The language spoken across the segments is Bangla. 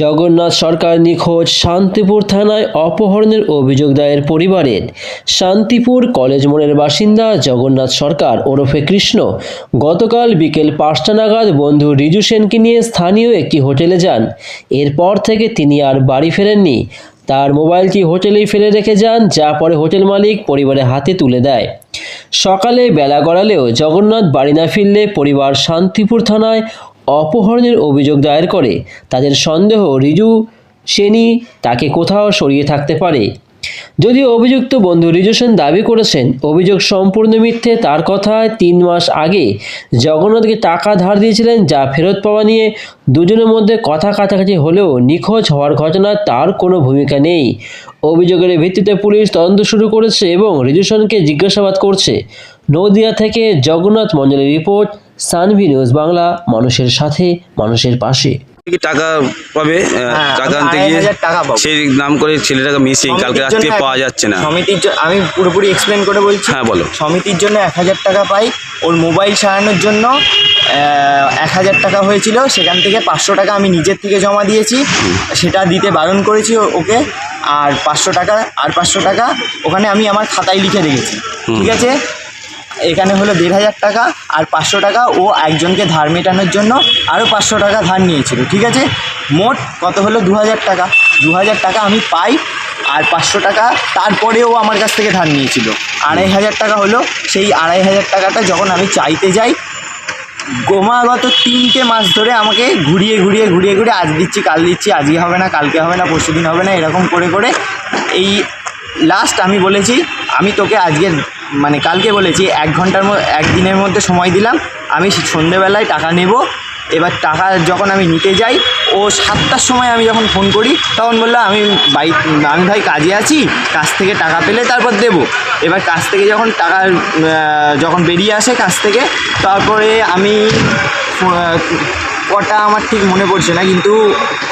জগন্নাথ সরকার নিখোঁজ শান্তিপুর থানায় অপহরণের অভিযোগ দায়ের পরিবারের। শান্তিপুর কলেজ মোড়ের বাসিন্দা জগন্নাথ সরকার ওরফে কৃষ্ণ গতকাল বিকেল পাঁচটা নাগাদ বন্ধু রিজু সেনকে নিয়ে স্থানীয় একটি হোটেলে যান। এরপর থেকে তিনি আর বাড়ি ফেরেননি। তার মোবাইলটি হোটেলেই ফেলে রেখে যান, যা পরে হোটেল মালিক পরিবারের হাতে তুলে দেয়। সকালে বেলা গড়ালেও জগন্নাথ বাড়ি না ফিরলে পরিবার শান্তিপুর থানায় অপহরণের অভিযোগ দায়ের করে। তাদের সন্দেহ রিজু সেনই তাকে কোথাও সরিয়ে থাকতে পারে। যদিও অভিযুক্ত বন্ধু রিজু সেন দাবি করেছেন, অভিযোগ সম্পূর্ণ মিথ্যে, তার কথায় তিন মাস আগে জগন্নাথকে টাকা ধার দিয়েছিলেন যা ফেরত পাওয়া নিয়ে দুজনের মধ্যে কথা কাছাকাছি হলেও নিখোঁজ হওয়ার ঘটনায় তার কোনো ভূমিকা নেই। অভিযোগের ভিত্তিতে পুলিশ তদন্ত শুরু করেছে এবং রিজুশনকে জিজ্ঞাসাবাদ করছে। নদিয়া থেকে জগন্নাথ মঞ্জলের রিপোর্ট সানভি নিউজ বাংলা মানুষের সাথে মানুষের পাশে। টাকা পাবে? হ্যাঁ, টাকা আমি আনতে গিয়ে হাজার টাকা পাবো। সেই নাম করে ছেলেটাকে মিসিং কালকে রাত্রে পাওয়া যাচ্ছে না। সমিতির আমি পুরোপুরি এক্সপ্লেন করে বলছি। হ্যাঁ, বলো। সমিতির জন্য এক হাজার টাকা পাই। ওর মোবাইল সারানোর জন্য এক হাজার টাকা হয়েছিল। সেখান থেকে পাঁচশো টাকা আমি নিজের থেকে জমা দিয়েছি। সেটা দিতে বারণ করেছি ও- ওকে। আর পাঁচশো টাকা আর পাঁচশো টাকা ওখানে আমি আমার খাতায় লিখে রেখেছি। ঠিক আছে? এখানে হলো দেড় হাজার টাকা আর পাঁচশো টাকা। ও একজনকে ধার মেটানোর জন্য আরও পাঁচশো টাকা ধার নিয়েছিল, ঠিক আছে? মোট কত হলো? দু হাজার টাকা। দু হাজার টাকা আমি পাই আর পাঁচশো টাকা তারপরেও আমার কাছ থেকে ধার নিয়েছিল। আড়াই হাজার টাকা হলো সেই আড়াই হাজার টাকাটা যখন আমি চাইতে যাই, ক্রমাগত তিনটে মাস ধরে আমাকে ঘুরিয়ে ঘুরিয়ে ঘুরিয়ে ঘুরিয়ে আজ দিচ্ছি, কাল দিচ্ছি, আজকে হবে না, কালকে হবে না, পরশু দিন হবে না, এরকম করে করে এই লাস্ট আমি বলেছি, আমি তোকে আজকে মানে কালকে বলেছি, এক ঘণ্টার একদিনের মধ্যে সময় দিলাম, আমি সন্ধেবেলায় টাকা নেব। এবার টাকা যখন আমি নিতে যাই, ও সাতটার সময় আমি যখন ফোন করি, তখন বলল, আমি বাইক আমি ভাই কাজে আছি, কাজ থেকে টাকা পেলে তারপর দেবো। এবার কাজ থেকে যখন টাকা যখন বেরিয়ে আসে কাজ থেকে, তারপরে আমি কটা আমার ঠিক মনে পড়ছে না কিন্তু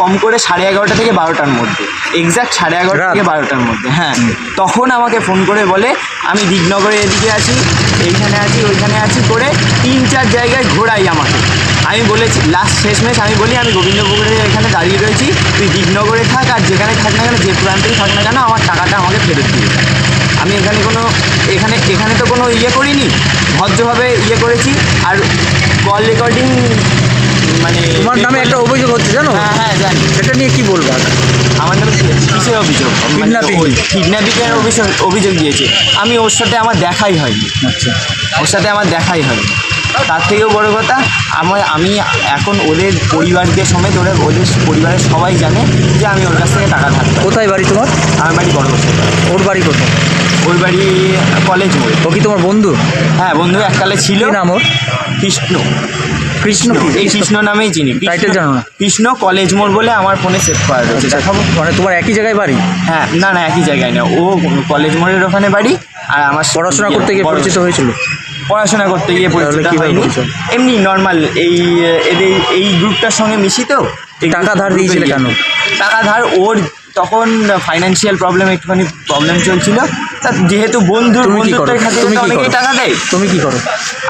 কম করে সাড়ে এগারোটা থেকে বারোটার মধ্যে। এক্স্যাক্ট সাড়ে এগারোটা থেকে বারোটার মধ্যে হ্যাঁ। তখন আমাকে ফোন করে বলে আমি দিগনগরে এদিকে আছি এইখানে আছি ওইখানে আছি করে তিন চার জায়গায় ঘোরাই আমাকে। আমি বলেছি লাস্ট শেষমেশ আমি বলি আমি গোবিন্দপুকুরের এখানে দাঁড়িয়ে রয়েছি তুই দিগনগরে থাক আর যেখানে থাক না কেন যে প্রান্তেই থাক না কেন আমার টাকাটা আমাকে ফেরত দিয়ে আমি এখানে কোনো এখানে এখানে তো কোনো ইয়ে করিনি ভদ্রভাবে ইয়ে করেছি আর কল রেকর্ডিং মানে তোমার নামে একটা অভিযোগ হচ্ছে জানো? হ্যাঁ হ্যাঁ জানি। সেটা নিয়ে কি বলবা? আমার নামে কিসের অভিযোগ? Kidnapping? কিডন্যাপিংয়ের অভিযোগ অভিযোগ দিয়েছে। আমি ওর সাথে আমার দেখাই হয়নি। আচ্ছা। ওর সাথে আমার দেখাই হয়নি। তার থেকেও বড় কথা আমার আমি এখন ওদের পরিবারকে সমেত ওরা ওদের পরিবারের সবাই জানে যে আমি ওর কাছ থেকে টাকা ধার পাই কোথায় বাড়ি তোমার? আমার বাড়ি বড় বছর ওর বাড়ি কোথায়? ওর বাড়ি কলেজ। মোড়ে ও কি তোমার বন্ধু? হ্যাঁ বন্ধু এককালে ছিল। নাম ওর? কৃষ্ণ। কৃষ্ণ এই কৃষ্ণ নামেই চিনি Title জানো না? কৃষ্ণ কলেজ মোড় বলে আমার ফোনে সেভ করা রয়েছে। আচ্ছা, দেখাবো মানে তোমার একই জায়গায় বাড়ি? হ্যাঁ না না একই জায়গায় না ও কলেজ মোড়ের ওখানে বাড়ি আর আমার পড়াশোনা করতে গিয়ে পরিচিত। হয়েছিল। পড়াশোনা করতে গিয়ে পরিচিত হয়নি। এমনি নর্মাল এই এদের এই গ্রুপটার সঙ্গে মিশি তো? টাকা ধার দিয়েছিলে কেন? টাকা ধার ওর তখন ফাইন্যান্সিয়াল প্রবলেম একটুখানি প্রবলেম ছিল তা যেহেতু বন্ধু বন্ধুত্বের খাতিরে তুমি অনেকেই টাকা দেয়। তুমি কি করো?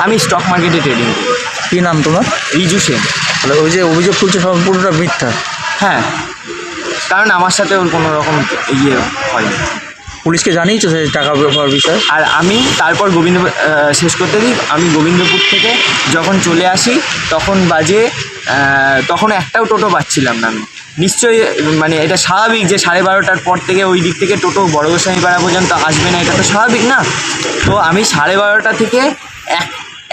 আমি স্টক মার্কেটে ট্রেডিং করি। কি নাম তোমার? রিজু সেন। তাহলে ওই যে অভিযোগ তুলছে সম্পূর্ণটা মিথ্যা। হ্যাঁ। কারণ আমার সাথে ওর কোনো রকম ইয়ে হয়নি পুলিশকে জানিয়েছো সেই টাকা ব্যবহার বিষয়ে? আর আমি তারপর গোবিন্দ শেষ করতে দিই। আমি গোবিন্দপুর থেকে যখন চলে আসি তখন বাজে তখন একটাও টোটো পাচ্ছিলাম না আমি। নিশ্চয়ই মানে এটা স্বাভাবিক যে সাড়ে বারোটার পর থেকে ওই দিক থেকে টোটো বড় গোস্বামীপাড়া পর্যন্ত আসবে না, এটা তো স্বাভাবিক না? তো আমি সাড়ে বারোটা থেকে এক,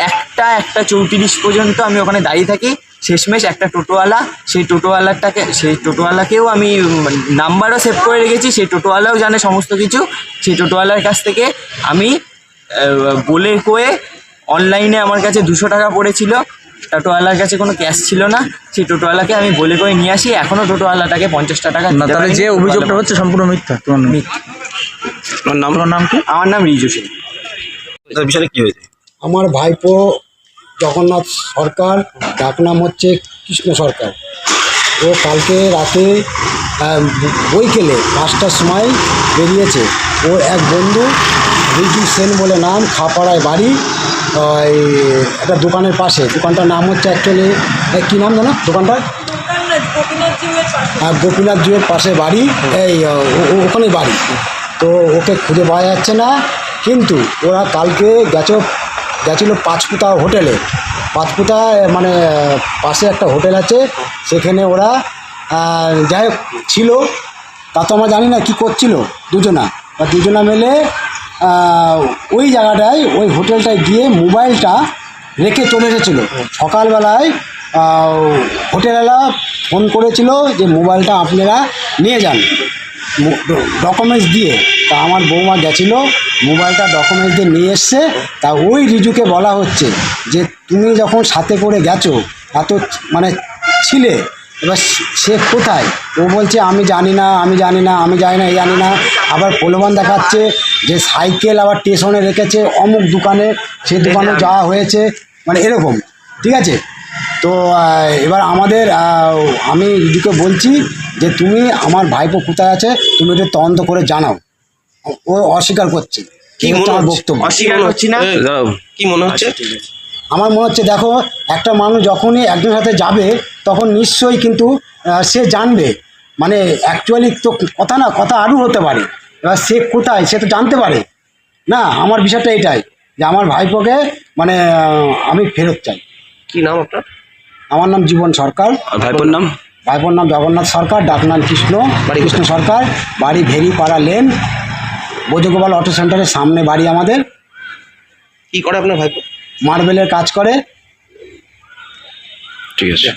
একটা একটা চৌত্রিশ পর্যন্ত আমি ওখানে দাঁড়িয়ে থাকি, শেষমেশ একটা টোটোওয়ালা, সেই টোটোওয়ালাটাকে, সেই টোটোওয়ালাকেও আমি নাম্বারও সেভ করে রেখেছি, সেই টোটোওয়ালাও জানে সমস্ত কিছু, সেই টোটোওয়ালার কাছ থেকে আমি বলে কয়ে, অনলাইনে আমার কাছে দুশো টাকা পড়েছিল টোটোওয়ালার কাছে কোনো ক্যাশ ছিল না সেই টোটোওয়ালাকে আমি বলে করে নিয়ে আসি এখনও টোটোওয়ালাটাকে পঞ্চাশটা টাকা না তাহলে যে অভিযোগটা হচ্ছে সম্পূর্ণ মিথ্যা তোমার নাম? তোমার নাম? তোমার নাম কি? আমার নাম রিজু সিং তার বিষয়ে কি হয়েছে? আমার ভাইপো জগন্নাথ সরকার ডাক নাম হচ্ছে কৃষ্ণ সরকার। ও কালকে রাতে আহ, বৈকেলে পাঁচটার সময় বেরিয়েছে। ও এক বন্ধু রিজু সেন বলে নাম খাপাড়ায় বাড়ি। ওই একটা দোকানের পাশে, দোকানটার নাম হচ্ছে অ্যাকচুয়ালি কী নাম জানো দোকানটার? আর গোপীনাথ জুয়ের পাশে বাড়ি, এই ওখানে বাড়ি। তো ওকে খুঁজে পাওয়া যাচ্ছে না, কিন্তু ওরা কালকে গেছো, গেছিল পাঁচপুতা হোটেলে। পাঁচপুতা মানে পাশে একটা হোটেল আছে, সেখানে ওরা যাই ছিল। তা তো আমরা জানি না কী করছিল, দুজনা। বা দুজনা মিলে ওই জায়গাটায়, ওই হোটেলটায় গিয়ে মোবাইলটা রেখে চলে এসেছিল। সকালবেলায় হোটেলওয়ালা ফোন করেছিল যে মোবাইলটা আপনারা নিয়ে যান। ডকুমেন্টস দিয়ে। তা আমার বৌমা গেছিল, মোবাইলটা ডকুমেন্টস দিয়ে নিয়ে এসছে। তা ওই রিজুকে বলা হচ্ছে যে, তুমি যখন সাথে করে গেছো, এত মানে ছিলে এবার সে কোথায়? ও বলছে আমি জানি না আমি জানি না আমি জানি না এই জানি না। আবার প্রলোভন দেখাচ্ছে যে সাইকেল আবার স্টেশনে রেখেছে অমুক দোকানে সে দোকানে যাওয়া হয়েছে। মানে এরকম ঠিক আছে? তো এবার আমাদের আমি রিজুকে বলছি যে তুমি আমার ভাইপো কোথায় আছে তুমি একটু তদন্ত করে জানাও। ও অস্বীকার করছে। কি মনে হচ্ছে? বক্তব্য। অস্বীকার করছি না? কি মনে হচ্ছে? আমার মনে হচ্ছে দেখো একটা মানুষ যখনই একজনের সাথে যাবে তখন নিশ্চয়ই কিন্তু সে জানবে। মানে অ্যাকচুয়ালি তো কথা না কথা আরও হতে পারে। এবার সে কোথায় সে তো জানতে পারে। না আমার বিষয়টা এটাই যে আমার ভাইপোকে মানে আমি ফেরত চাই। কি নাম আপনার? আমার নাম জীবন সরকার। ভাইপোর নাম? ভাইপোর নাম জগন্নাথ সরকার ডাকনাম কৃষ্ণ বাড়ি কৃষ্ণ সরকার বাড়ি ভেরিপাড়া লেন বোজগোপাল অটো সেন্টারের সামনে বাড়ি আমাদের। কি করে আপনার ভাইপো? মার্বেলের কাজ করে। ঠিক আছে।